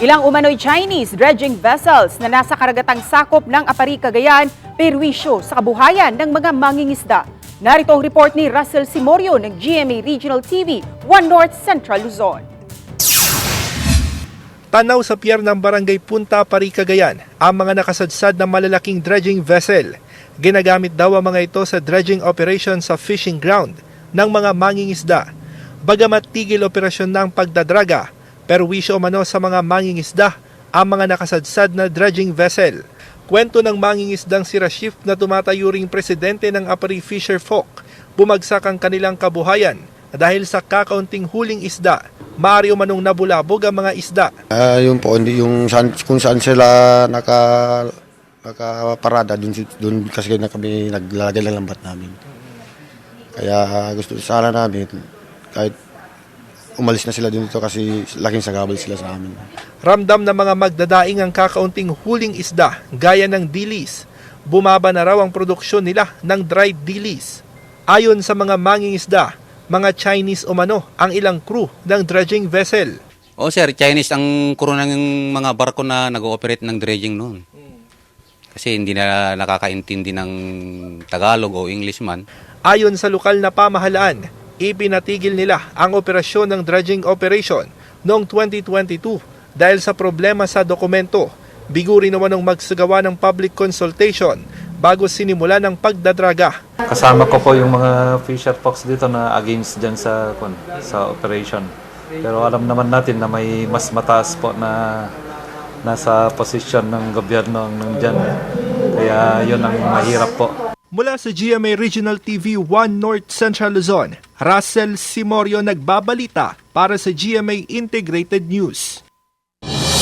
Ilang umano'y Chinese dredging vessels na nasa karagatang sakop ng Apari, Cagayan, perwisyo sa kabuhayan ng mga mangingisda. Narito ang report ni Russell Simorio ng GMA Regional TV, One North Central Luzon. Tanaw sa pier ng barangay Punta, Pari, Cagayan, ang mga nakasadsad na malalaking dredging vessel. Ginagamit daw ang mga ito sa dredging operation sa fishing ground ng mga mangingisda. Bagamat tigil operasyon ng pagdadraga, pero wisyo umano sa mga mangingisda ang mga nakasadsad na dredging vessel. Kwento ng mangingisdang si Rashif na tumatayo ring presidente ng Apari Fisher Folk, bumagsak ang kanilang kabuhayan dahil sa kakaunting huling isda, maaari umanong nabulabog ang mga isda. Ah, yun po, hindi yung saan, kung saan sila naka nakaparada dun, dun kasi na kami naglalagay ng lambat namin. Kaya gusto sana namin kahit umalis na sila dito kasi laking sagabal sila sa amin. Ramdam ng mga magdadaing ang kakaunting huling isda gaya ng dilis. Bumaba na raw ang produksyon nila ng dried dilis. Ayon sa mga mangingisda, mga Chinese umano ang ilang crew ng dredging vessel. O sir, Chinese ang kuro ng mga barko na nag-ooperate ng dredging noon. Kasi hindi na nakakaintindi ng Tagalog o English man. Ayon sa lokal na pamahalaan, ipinatigil nila ang operasyon ng dredging operation noong 2022 dahil sa problema sa dokumento. Biguri naman ng magsagawa ng public consultation bago sinimula ng pagdadraga. Kasama ko po yung mga fisher folks dito na against dyan sa, sa operation. Pero alam naman natin na may mas mataas po na nasa posisyon ng gobyerno ang nandyan. Kaya yun ang mahirap po. Mula sa GMA Regional TV 1 North Central Luzon, Russell Simorio nagbabalita para sa GMA Integrated News.